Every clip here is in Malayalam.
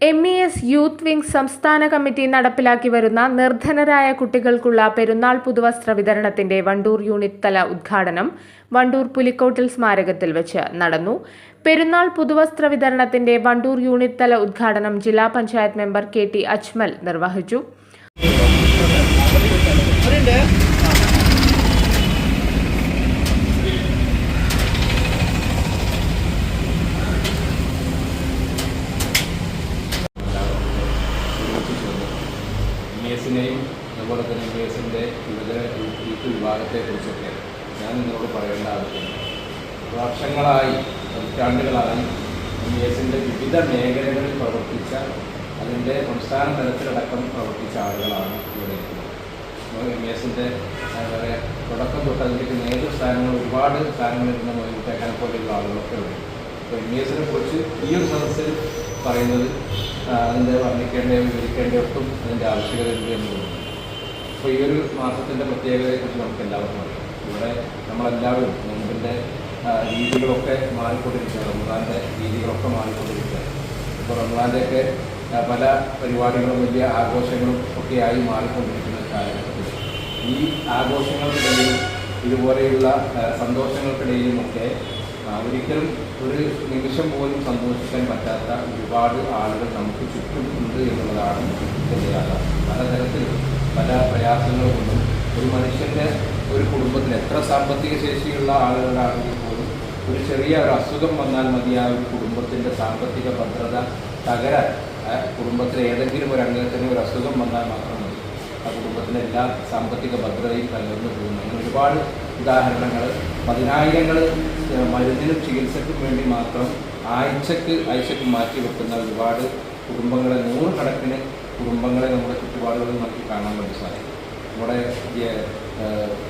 M E S youth wing സംസ്ഥാന കമ്മിറ്റി നടപ്പിലാക്കി വരുന്ന നിർധനരായ കുട്ടികൾക്കുള്ള പെരുന്നാൾ പുതുവസ്ത്ര വിതരണത്തിന്റെ വണ്ടൂർ യൂണിറ്റ് തല ഉദ്ഘാടനം വണ്ടൂർ പുലിക്കോട്ടിൽ സ്മാരകത്തിൽ വെച്ച് നടന്നു. പെരുന്നാൾ പുതുവസ്ത്ര വിതരണത്തിന്റെ വണ്ടൂർ യൂണിറ്റ് തല ഉദ്ഘാടനം ജില്ലാ panchayat member K T Ajmal നിർവഹിച്ചു. ഇ എസിനെയും അതുപോലെ തന്നെ കേസിന്റെ വിവിധ യൂത്ത് വിഭാഗത്തെക്കുറിച്ചൊക്കെ ഞാൻ നിങ്ങളോട് പറയേണ്ട ആവശ്യമില്ല. വർഷങ്ങളായി പതിറ്റാണ്ടുകളായി കേസിന്റെ വിവിധ മേഖലകളിൽ പ്രവർത്തിച്ച അതിന്റെ സംസ്ഥാന തലത്തിലടക്കം പ്രവർത്തിച്ച ആളുകളാണ് ഇവിടെ എം എസിന്റെ പറയാ തുടക്കം തൊട്ട് അതിലേക്ക് നേതൃസ്ഥാനങ്ങൾ ഒരുപാട് സ്ഥാനങ്ങളിരുന്ന മൊയ്മുട്ടേക്കാനെ പോലെയുള്ള ആളുകളൊക്കെ ഉണ്ട് അപ്പോൾ എം എസിനെ കുറിച്ച് ഈ ഒരു സദസ്സിൽ പറയുന്നത് അതിന്റെ വർണിക്കേണ്ടതും വിവരിക്കേണ്ട ഒട്ടും അതിന്റെ ആവശ്യകത ഉണ്ട് എന്ന് തോന്നുന്നു അപ്പോൾ ഈ ഒരു മാസത്തിന്റെ പ്രത്യേകതയെക്കുറിച്ച് നമുക്ക് എല്ലാവർക്കും അറിയാം. ഇവിടെ നമ്മളെല്ലാവരും നോമ്പിന്റെ രീതികളൊക്കെ മാറിക്കൊണ്ടിരിക്കുകയാണ്. റംബാന്റെ രീതികളൊക്കെ മാറിക്കൊണ്ടിരിക്കുകയാണ്. ഇപ്പോൾ റംബാന്റെയൊക്കെ പല പരിപാടികളും വലിയ ആഘോഷങ്ങളും ഒക്കെയായി മാറിക്കൊണ്ടിരിക്കുന്ന കാലഘട്ടത്തിൽ. ഈ ആഘോഷങ്ങൾക്കിടയിലും ഇതുപോലെയുള്ള സന്തോഷങ്ങൾക്കിടയിലുമൊക്കെ ഒരിക്കലും ഒരു നിമിഷം പോലും സന്തോഷിക്കാൻ പറ്റാത്ത ഒരുപാട് ആളുകൾ നമുക്ക് ചുറ്റും ഉണ്ട് എന്നുള്ളതാണ് ഇതിന്റെ പലതരത്തിൽ പല പ്രയാസങ്ങൾ കൊണ്ടും ഒരു മനുഷ്യന്റെ ഒരു കുടുംബത്തിൽ എത്ര സാമ്പത്തിക ശേഷിയുള്ള ആളുകളാണെങ്കിൽ പോലും ഒരു ചെറിയ ഒരു അസുഖം വന്നാൽ മതി ആ ഒരു കുടുംബത്തിന്റെ സാമ്പത്തിക ഭദ്രത തകരാൻ കുടുംബത്തിലെ ഏതെങ്കിലും ഒരു അംഗത്തിന് ഒരു അസുഖം വന്നാൽ മാത്രം മതി ആ കുടുംബത്തിന്റെ എല്ലാ സാമ്പത്തിക ഭദ്രതയും തകർന്നു പോകുന്നു. അങ്ങനെ ഒരുപാട് ഉദാഹരണങ്ങൾ. പതിനായിരങ്ങൾ മരുന്നിനും ചികിത്സയ്ക്കും വേണ്ടി മാത്രം ആഴ്ചക്ക് ആഴ്ചക്ക് മാറ്റി വെക്കുന്ന ഒരുപാട് കുടുംബങ്ങളെ നൂറുകണക്കിന് കുടുംബങ്ങളെ നമ്മുടെ ചുറ്റുപാടുകളിൽ നമുക്ക് കാണാൻ വേണ്ടി സാധിക്കും. നമ്മുടെ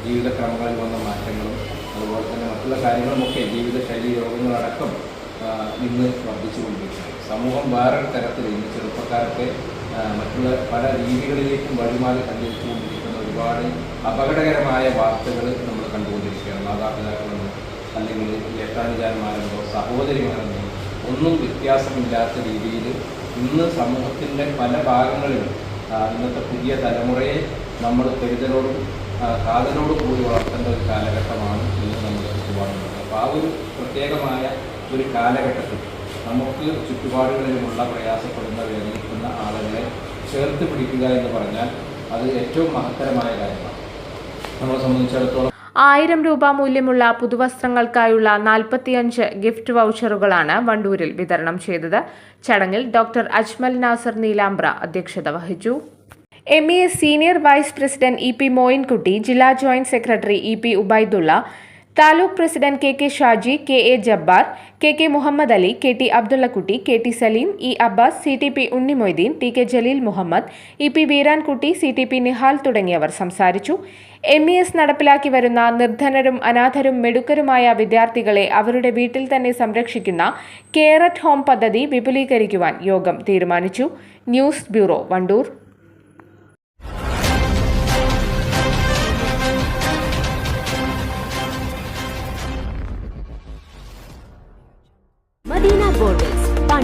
ജീവിതക്രമങ്ങളിൽ വന്ന മാറ്റങ്ങളും അതുപോലെ തന്നെ മറ്റുള്ള കാര്യങ്ങളുമൊക്കെ ജീവിതശൈലി രോഗങ്ങളടക്കം ഇന്ന് വർദ്ധിച്ചുകൊണ്ടിരിക്കുകയാണ്. സമൂഹം വേറൊരു തരത്തിൽ ഇന്ന് ചെറുപ്പക്കാരൊക്കെ മറ്റുള്ള പല രീതികളിലേക്കും വഴിമാറി സഞ്ചരിച്ചുകൊണ്ടിരിക്കുന്ന ഒരുപാട് അപകടകരമായ വാർത്തകൾ നമ്മൾ കണ്ടുകൊണ്ടിരിക്കുകയാണ്. മാതാപിതാക്കളെന്നോ അല്ലെങ്കിൽ ഏട്ടാനുചാരന്മാരെന്നോ സഹോദരിമാരെന്നോ ഒന്നും വ്യത്യാസമില്ലാത്ത രീതിയിൽ ഇന്ന് സമൂഹത്തിന്റെ പല ഭാഗങ്ങളിലും ഇന്നത്തെ പുതിയ തലമുറയെ നമ്മൾ കരുതലോടും കാതലോടും കൂടി വളർത്തേണ്ട ഒരു കാലഘട്ടമാണ് ഇന്ന് നമ്മുടെ ചുറ്റുപാടുള്ളത്. അപ്പോൾ ആ ഒരു പ്രത്യേകമായ ഒരു കാലഘട്ടത്തിൽ നമുക്ക് ചുറ്റുപാടുകളിലുമുള്ള പ്രയാസപ്പെടുന്ന വേദനിക്കുന്ന ആളുകളെ ചേർത്ത് പിടിക്കുക എന്ന് പറഞ്ഞാൽ അത് ഏറ്റവും മഹത്തരമായ കാര്യമാണ്. നമ്മളെ സംബന്ധിച്ചിടത്തോളം ആയിരം രൂപ മൂല്യമുള്ള പുതുവസ്ത്രങ്ങൾക്കായുള്ള നാൽപ്പത്തിയഞ്ച് ഗിഫ്റ്റ് വൗച്ചറുകളാണ് വണ്ടൂരിൽ വിതരണം ചെയ്തത്. ചടങ്ങിൽ ഡോക്ടർ അജ്മൽ നാസർ നീലാംബ്ര അധ്യക്ഷത വഹിച്ചു. M senior vice president E P Moinkutty ജില്ലാ joint secretary E P Ubaidulla taluk president K K Shaji K A Jabbar K K Muhammad Ali K T Abdullakutty K T Saleem E Abbas C T P Unnimoideen T K Jaleel Muhammad E P Veerankutty C T P Nihal തുടങ്ങിയവർ സംസാരിച്ചു. എം ഇ എസ് നടപ്പിലാക്കി വരുന്ന നിർധനരും അനാഥരും മെടുക്കരുമായ വിദ്യാർത്ഥികളെ അവരുടെ വീട്ടിൽ തന്നെ സംരക്ഷിക്കുന്ന കെയർ അറ്റ് ഹോം പദ്ധതി വിപുലീകരിക്കുവാൻ യോഗം തീരുമാനിച്ചു. News bureau Wandoor.